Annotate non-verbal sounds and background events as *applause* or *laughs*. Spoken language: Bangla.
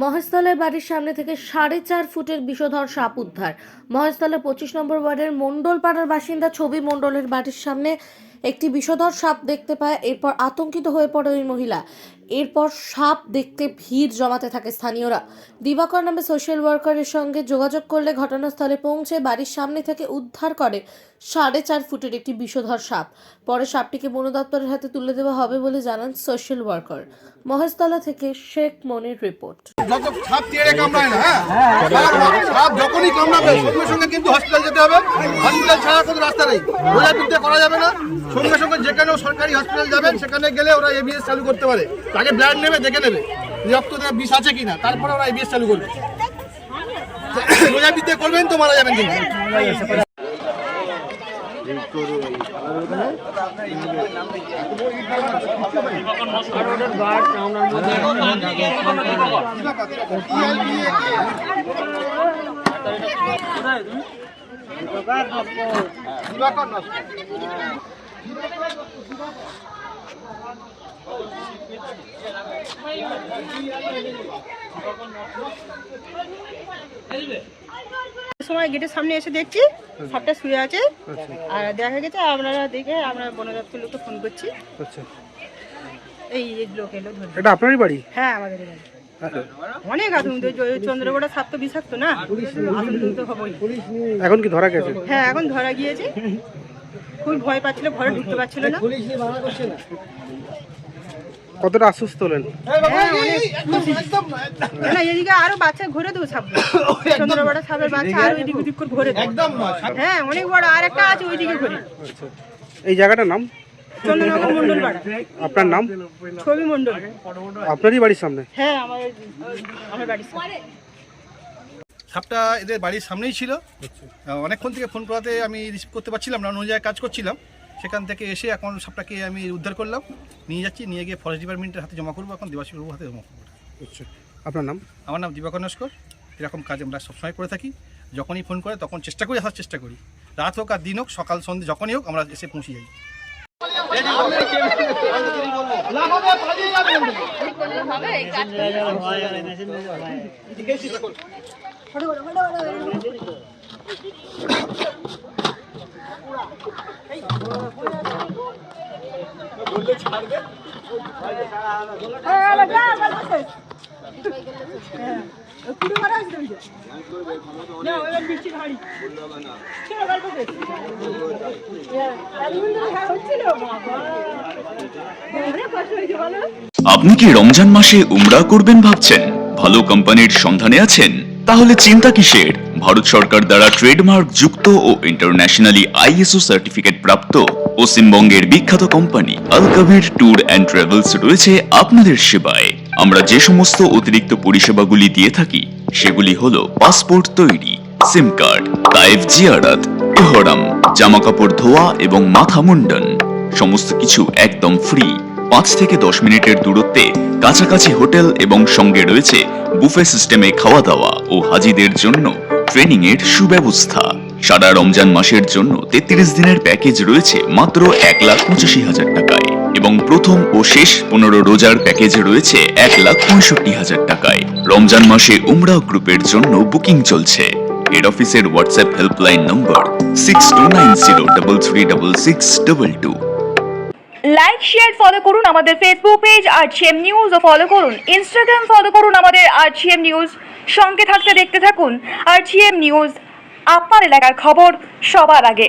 মহেশতলায় বাড়ির সামনে থেকে সাড়ে চার ফুটের বিষধর সাপ উদ্ধার। মহেশতলের পঁচিশ নম্বর ওয়ার্ডের মণ্ডল পাড়ার বাসিন্দা ছবি মণ্ডলের বাড়ির সামনে একটি বিষধর সাপ দেখতে পায়, এরপর আতঙ্কিত হয়ে পড়ে ওই মহিলা। এরপর সাপ দেখতে ভিড় জমাতে থাকে স্থানীয়রা। দিবাকর নামে সোশ্যাল ওয়ার্কারের সঙ্গে যোগাযোগ করলে ঘটনাস্থলে পৌঁছে বাড়ির সামনে থেকে উদ্ধার করে সাড়ে চার ফুটের একটি বিষধর সাপ। পরে সাপটিকে বন দপ্তরের হাতে তুলে দেওয়া হবে বলে জানান সোশ্যাল ওয়ার্কার মহেশতলা থেকে শেখ মনির রিপোর্ট। হ্যাঁ? সরকারি হসপিটাল যাবেন, সেখানে গেলে ওরা এবিএস চালু করতে পারে। আগে ব্লাড নেবে, দেখে নেবে রক্ততে বিষ আছে কিনা। তারপরে ওরা এবিএস চালু করবে। বোঝা বিদ্যা করবেন তো মারা যাবেন কিন্তু। দিবাকর নস্কর। সময় গেটের সামনে এসে দেখছি সাপটা শুয়ে আছে। আর দেখা গেছে আপনারা দেখে আমরা বন দপ্তর লোককে ফোন করছি। আচ্ছা। এই এই লোক এলো এটা আপনারই বাড়ি? হ্যাঁ আমাদের বাড়ি। অনেক আতঙ্ক চন্দ্রগোড়া সাপ তো বিষাক্ত না? আতঙ্ক হবই। এখন কি ধরা গেছে? হ্যাঁ এখন ধরা গিয়েছে। খুব ভয় পাচ্ছিল ঘরে ঢুকতে পারছিল না। কতটা আশ্বস্ত হলেন? হ্যাঁ অনেক একদম একদম না এদিকে আরও বাচ্চা ঘুরে দেবো সাপ *laughs* সাপের বাচ্চা আর ওইদিক ওদিক করে ঘুরে একদম হ্যাঁ অনেক বড় আর একটা আছে ওইদিকে ঘুরে। এই জায়গাটার নাম? চন্দ্রনগর মন্ডল পাড়া আপনার নাম? ছবি মন্ডল আপনারই বাড়ির সামনে? হ্যাঁ আমার আমার বাড়ির সামনে। সাপটা এদের বাড়ির সামনেই ছিল। অনেকক্ষণ থেকে ফোন করাতে আমি রিসিভ করতে পারছিলাম না অন্য জায়গায় কাজ করছিলাম। সেখান থেকে এসে এখন সাপটাকে আমি উদ্ধার করলাম নিয়ে যাচ্ছি নিয়ে গিয়ে ফরেস্ট ডিপার্টমেন্টের হাতে জমা করব এখন দেবাশী বাবুর হাতে জমা করব আচ্ছা আপনার নাম আমার নাম দিবাকর নস্কর এরকম কাজ আমরা সবসময় করে থাকি যখনই ফোন করে তখন চেষ্টা করি আসার চেষ্টা করি রাত হোক আর দিন হোক সকাল সন্ধ্যে যখনই হোক আমরা এসে পৌঁছে যাই আপনি কি রমজান মাসে উমরা করবেন ভাবছেন? ভালো কোম্পানির সন্ধানে আছেন? তাহলে চিন্তা কিসের? ভারত সরকার দ্বারা ট্রেডমার্ক যুক্ত ও ইন্টারন্যাশনালি আইএসও সার্টিফিকেট প্রাপ্ত পশ্চিমবঙ্গের বিখ্যাত কোম্পানি আলকাভির ট্যুর অ্যান্ড ট্রাভেলস রয়েছে আপনাদের সেবায়। আমরা যে সমস্ত অতিরিক্ত পরিষেবাগুলি দিয়ে থাকি, সেগুলি হল পাসপোর্ট তৈরি, সিম কার্ড লাইভ জিয়ারাত, এহরাম জামা কাপড় ধোয়া এবং মাথা মুন্ডন। সমস্ত কিছু একদম ফ্রি। পাঁচ থেকে দশ মিনিটের দূরত্বে কাছাকাছি হোটেল এবং সঙ্গে রয়েছে বুফে সিস্টেমে খাওয়া দাওয়া ও হাজিদের জন্য ট্রেনিংয়ের সুব্যবস্থা। সারা রমজান মাসের জন্য তেত্রিশ দিনের প্যাকেজ রয়েছে মাত্র এক লাখ পঁচাশি হাজার টাকায় এবং প্রথম ও শেষ পনেরো রোজার প্যাকেজ রয়েছে এক লাখ পঁয়ষট্টি হাজার টাকায়। রমজান মাসে উমরা গ্রুপের জন্য বুকিং চলছে। হেড অফিসের WhatsApp helpline number six two nine zero double three double six double two like share follow করুন আমাদের ফেসবুক পেজ আরজিএম নিউজ ও ফলো করুন। ইনস্টাগ্রাম ফলো করুন আমাদের আরজিএম নিউজ সঙ্গে থাকতে দেখতে থাকুন আরজিএম নিউজ আপনার এলাকার খবর সবার আগে।